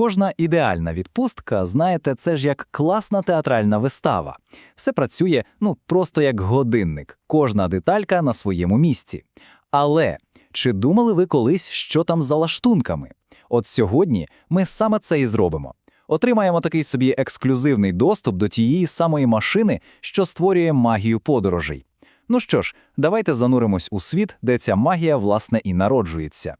Кожна ідеальна відпустка, знаєте, це ж як класна театральна вистава. Все працює, ну, просто як годинник, кожна деталька на своєму місці. Але чи думали ви колись, що там за лаштунками? От сьогодні ми саме це і зробимо. Отримаємо такий собі ексклюзивний доступ до тієї самої машини, що створює магію подорожей. Ну що ж, давайте зануримось у світ, де ця магія, власне, і народжується.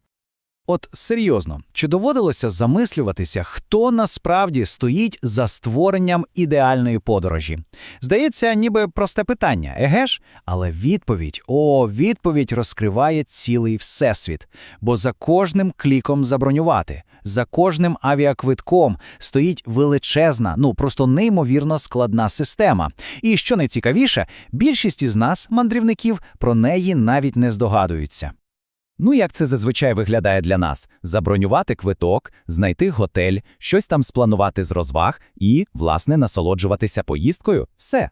От серйозно, чи доводилося замислюватися, хто насправді стоїть за створенням ідеальної подорожі? Здається, ніби просте питання, еге ж? Але відповідь, о, відповідь розкриває цілий всесвіт. Бо за кожним кліком забронювати, за кожним авіаквитком стоїть величезна, ну просто неймовірно складна система. І що найцікавіше, більшість із нас, мандрівників, про неї навіть не здогадуються. Ну, як це зазвичай виглядає для нас: забронювати квиток, знайти готель, щось там спланувати з розваг і, власне, насолоджуватися поїздкою все.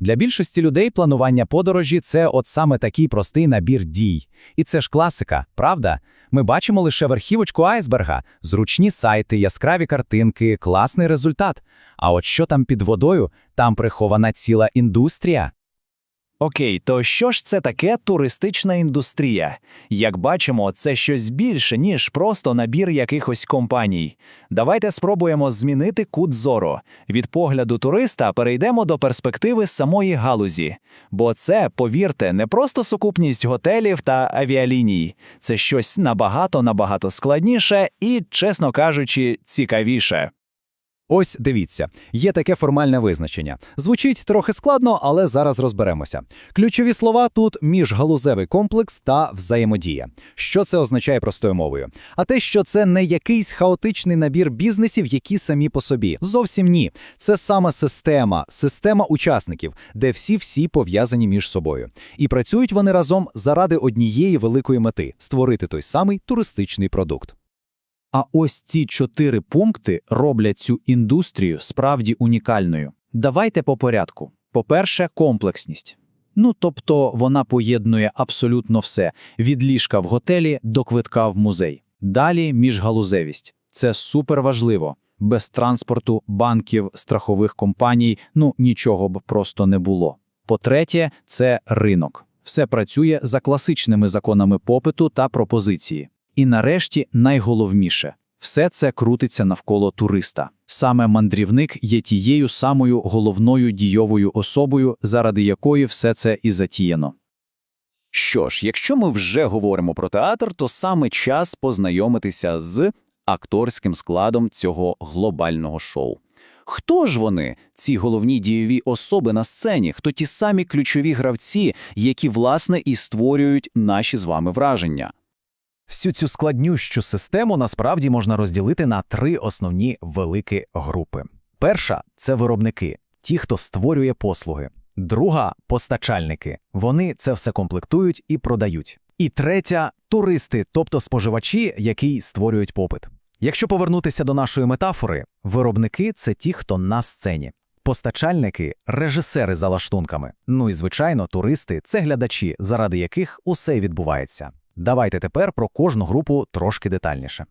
Для більшості людей планування подорожі це от саме такий простий набір дій. І це ж класика, правда? Ми бачимо лише верхівочку айсберга, зручні сайти, яскраві картинки, класний результат. А от що там під водою, там прихована ціла індустрія. Окей, то що ж це таке туристична індустрія? Як бачимо, це щось більше, ніж просто набір якихось компаній. Давайте спробуємо змінити кут зору. Від погляду туриста перейдемо до перспективи самої галузі. Бо це, повірте, не просто сукупність готелів та авіаліній. Це щось набагато-набагато складніше і, чесно кажучи, цікавіше. Ось дивіться, є таке формальне визначення. Звучить трохи складно, але зараз розберемося. Ключові слова тут міжгалузевий комплекс та взаємодія. Що це означає простою мовою? А те, що це не якийсь хаотичний набір бізнесів, які самі по собі. Зовсім ні. Це саме система, система учасників, де всі-всі пов'язані між собою. І працюють вони разом заради однієї великої мети створити той самий туристичний продукт. А ось ці чотири пункти роблять цю індустрію справді унікальною. Давайте по порядку. По-перше, комплексність. Ну тобто вона поєднує абсолютно все: від ліжка в готелі до квитка в музей. Далі міжгалузевість. Це супер важливо. Без транспорту, банків, страхових компаній ну нічого б просто не було. По-третє, це ринок. Все працює за класичними законами попиту та пропозиції. І нарешті найголовніше все це крутиться навколо туриста. Саме мандрівник є тією самою головною дійовою особою, заради якої все це і затіяно. Що ж, якщо ми вже говоримо про театр, то саме час познайомитися з акторським складом цього глобального шоу. Хто ж вони, ці головні дієві особи на сцені, хто ті самі ключові гравці, які, власне, і створюють наші з вами враження? Всю цю складнющу систему насправді можна розділити на три основні великі групи. Перша це виробники, ті, хто створює послуги. Друга постачальники. Вони це все комплектують і продають. І третя туристи, тобто споживачі, які створюють попит. Якщо повернутися до нашої метафори, виробники це ті, хто на сцені. Постачальники режисери за лаштунками. Ну і звичайно, туристи це глядачі, заради яких усе відбувається. Давайте тепер про кожну групу трошки детальніше.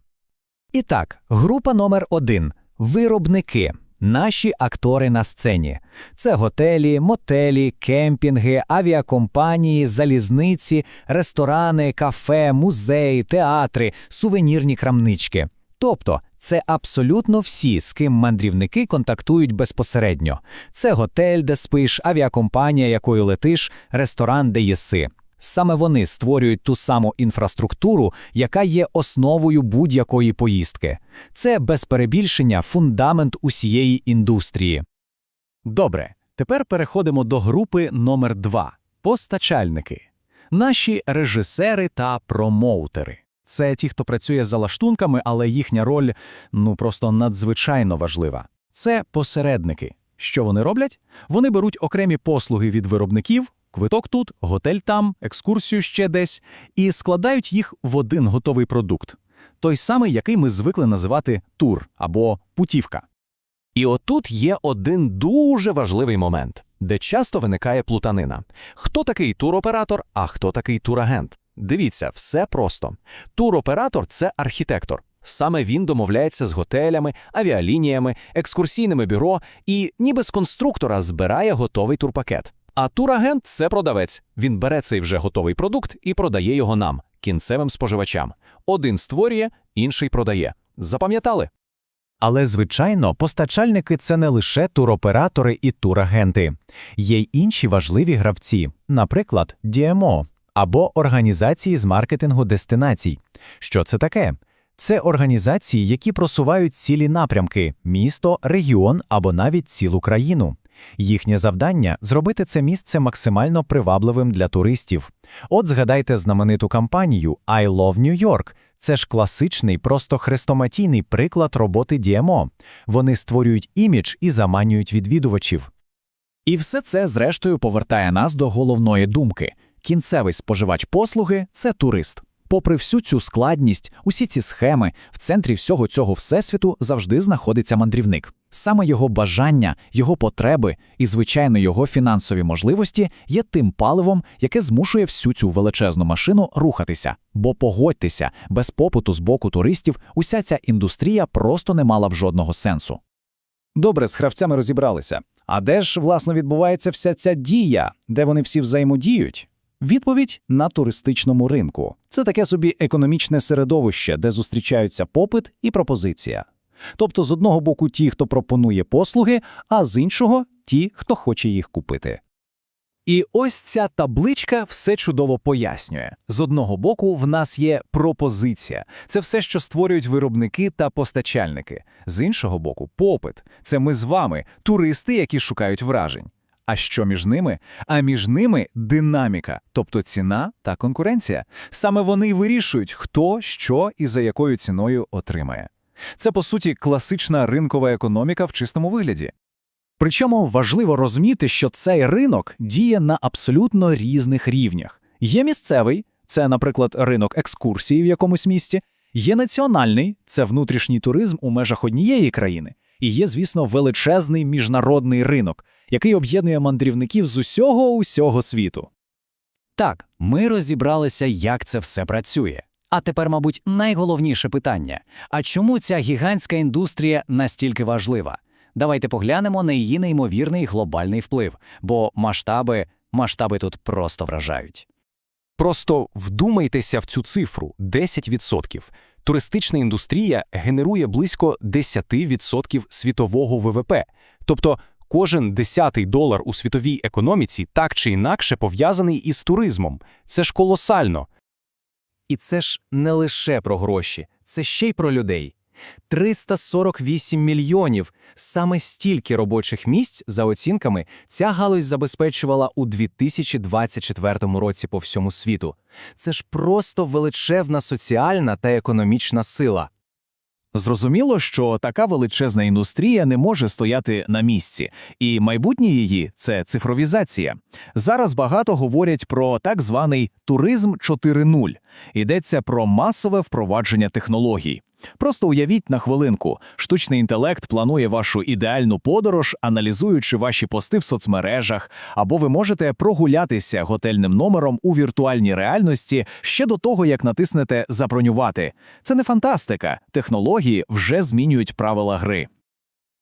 І так, група номер один виробники. Наші актори на сцені. Це готелі, мотелі, кемпінги, авіакомпанії, залізниці, ресторани, кафе, музеї, театри, сувенірні крамнички. Тобто це абсолютно всі, з ким мандрівники контактують безпосередньо. Це готель, де спиш, авіакомпанія, якою летиш, ресторан, де їси. Саме вони створюють ту саму інфраструктуру, яка є основою будь-якої поїздки. Це без перебільшення фундамент усієї індустрії. Добре, тепер переходимо до групи номер 2 постачальники. Наші режисери та промоутери. Це ті, хто працює за лаштунками, але їхня роль ну просто надзвичайно важлива. Це посередники. Що вони роблять? Вони беруть окремі послуги від виробників, Квиток тут, готель там, екскурсію ще десь, і складають їх в один готовий продукт, той самий, який ми звикли називати тур або путівка. І отут є один дуже важливий момент, де часто виникає плутанина. Хто такий туроператор, а хто такий турагент? Дивіться, все просто. Туроператор це архітектор. Саме він домовляється з готелями, авіалініями, екскурсійними бюро і ніби з конструктора збирає готовий турпакет. А турагент це продавець. Він бере цей вже готовий продукт і продає його нам, кінцевим споживачам. Один створює, інший продає. Запам'ятали? Але, звичайно, постачальники – це не лише туроператори і турагенти. Є й інші важливі гравці, наприклад, DMO або організації з маркетингу дестинацій. Що це таке? Це організації, які просувають цілі напрямки – місто, регіон або навіть цілу країну. Їхнє завдання – зробити це місце максимально привабливим для туристів. От згадайте знамениту кампанію «I love New York». Це ж класичний, просто хрестоматійний приклад роботи DMO. Вони створюють імідж і заманюють відвідувачів. І все це, зрештою, повертає нас до головної думки. Кінцевий споживач послуги – це турист. Попри всю цю складність, усі ці схеми, в центрі всього цього всесвіту завжди знаходиться мандрівник. Саме його бажання, його потреби і, звичайно, його фінансові можливості є тим паливом, яке змушує всю цю величезну машину рухатися. Бо погодьтеся, без попиту з боку туристів уся ця індустрія просто не мала б жодного сенсу. Добре, з гравцями розібралися. А де ж, власне, відбувається вся ця дія, де вони всі взаємодіють? Відповідь на туристичному ринку. Це таке собі економічне середовище, де зустрічаються попит і пропозиція. Тобто, з одного боку, ті, хто пропонує послуги, а з іншого ті, хто хоче їх купити. І ось ця табличка все чудово пояснює. З одного боку, в нас є пропозиція. Це все, що створюють виробники та постачальники. З іншого боку, попит. Це ми з вами, туристи, які шукають вражень. А що між ними? А між ними динаміка, тобто ціна та конкуренція. Саме вони вирішують, хто, що і за якою ціною отримає. Це, по суті, класична ринкова економіка в чистому вигляді. Причому важливо розуміти, що цей ринок діє на абсолютно різних рівнях. Є місцевий, це, наприклад, ринок екскурсії в якомусь місті, є національний, це внутрішній туризм у межах однієї країни, і є, звісно, величезний міжнародний ринок, який об'єднує мандрівників з усього усього світу. Так, ми розібралися, як це все працює. А тепер, мабуть, найголовніше питання: а чому ця гігантська індустрія настільки важлива? Давайте поглянемо на її неймовірний глобальний вплив, бо масштаби, масштаби тут просто вражають. Просто вдумайтеся в цю цифру 10%. Туристична індустрія генерує близько 10% світового ВВП. Тобто кожен десятий долар у світовій економіці так чи інакше пов'язаний із туризмом. Це ж колосально. І це ж не лише про гроші, це ще й про людей. 348 мільйонів. Саме стільки робочих місць, за оцінками, ця галузь забезпечувала у 2024 році по всьому світу. Це ж просто величезна соціальна та економічна сила. Зрозуміло, що така величезна індустрія не може стояти на місці, і майбутнє її це цифровізація. Зараз багато говорять про так званий туризм 4.0. Йдеться про масове впровадження технологій. Просто уявіть на хвилинку, штучний інтелект планує вашу ідеальну подорож, аналізуючи ваші пости в соцмережах, або ви можете прогулятися готельним номером у віртуальній реальності ще до того, як натиснете Забронювати. Це не фантастика. Технології вже змінюють правила гри.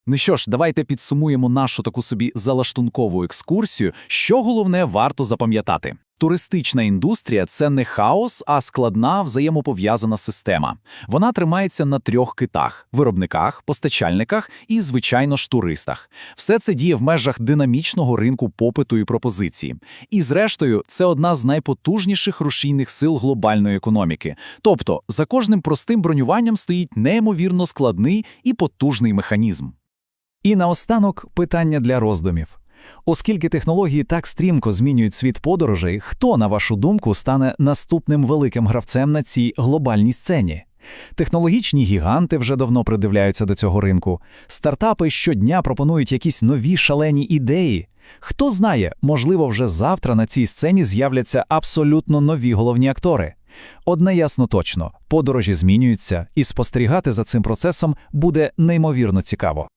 Ну що ж, давайте підсумуємо нашу таку собі залаштункову екскурсію. Що головне варто запам'ятати? Туристична індустрія це не хаос, а складна взаємопов'язана система. Вона тримається на трьох китах: виробниках, постачальниках і, звичайно ж, туристах. Все це діє в межах динамічного ринку попиту і пропозиції. І, зрештою, це одна з найпотужніших рушійних сил глобальної економіки. Тобто, за кожним простим бронюванням стоїть неймовірно складний і потужний механізм. І наостанок питання для роздумів. Оскільки технології так стрімко змінюють світ подорожей, хто, на вашу думку, стане наступним великим гравцем на цій глобальній сцені? Технологічні гіганти вже давно придивляються до цього ринку. Стартапи щодня пропонують якісь нові шалені ідеї. Хто знає, можливо, вже завтра на цій сцені з'являться абсолютно нові головні актори. Одне ясно точно: подорожі змінюються, і спостерігати за цим процесом буде неймовірно цікаво.